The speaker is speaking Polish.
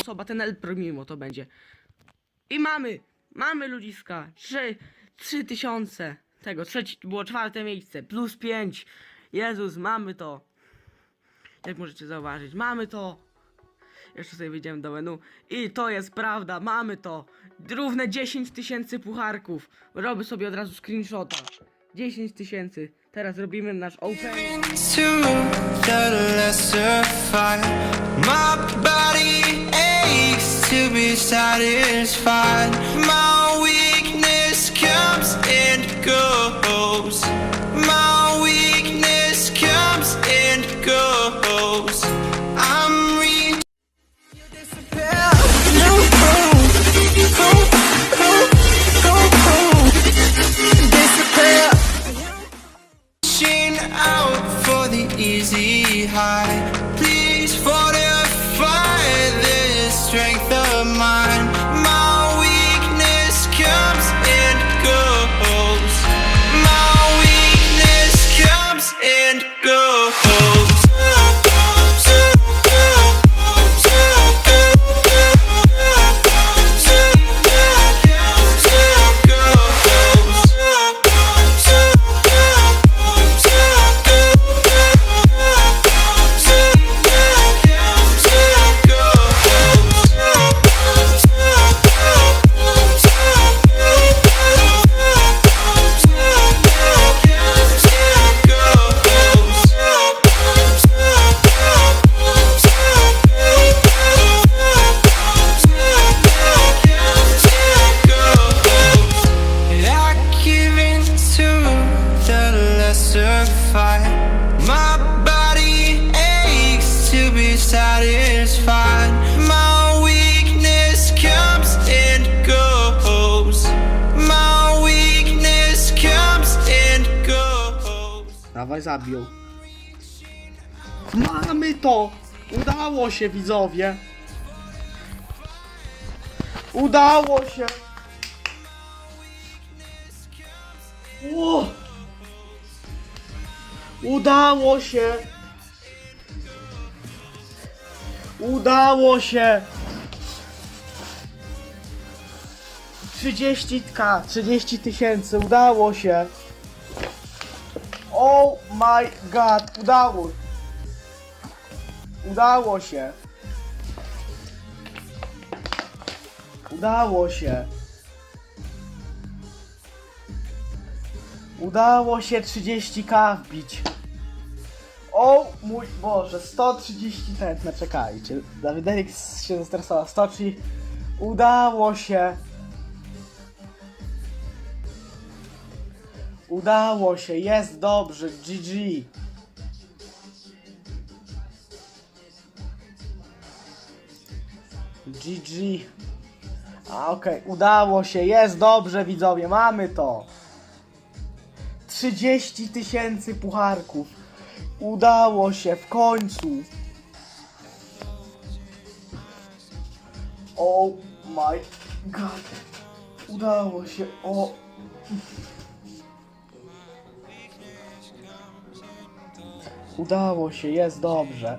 Osoba, ten El Promimo to będzie. I mamy, mamy ludziska, trzy, trzy tysiące tego, trzeci, było czwarte miejsce, plus pięć. Jezus, mamy to. Jak możecie zauważyć, mamy to. Jeszcze sobie wyjdziemy do menu. I to jest prawda, mamy to. Równe 10 tysięcy pucharków. Robię sobie od razu screenshota. 10 tysięcy. Teraz robimy nasz open. Easy high. Please fortify this strength of mine. Dawaj zabił. Mamy to! Udało się widzowie! Udało się! O! Udało się! Udało się! 30k, 30 tysięcy, udało się! Oh my god, udało Udało się. Udało się. Udało się 30k wbić. O mój Boże, 130 tętne, czekajcie. Dawidelik się zestresował. 130. Udało się. Udało się, jest dobrze, GG. GG. A okej, udało się, jest dobrze widzowie, mamy to. 30 tysięcy pucharków. Udało się w końcu. Oh my god. Udało się, o. Udało się, jest dobrze.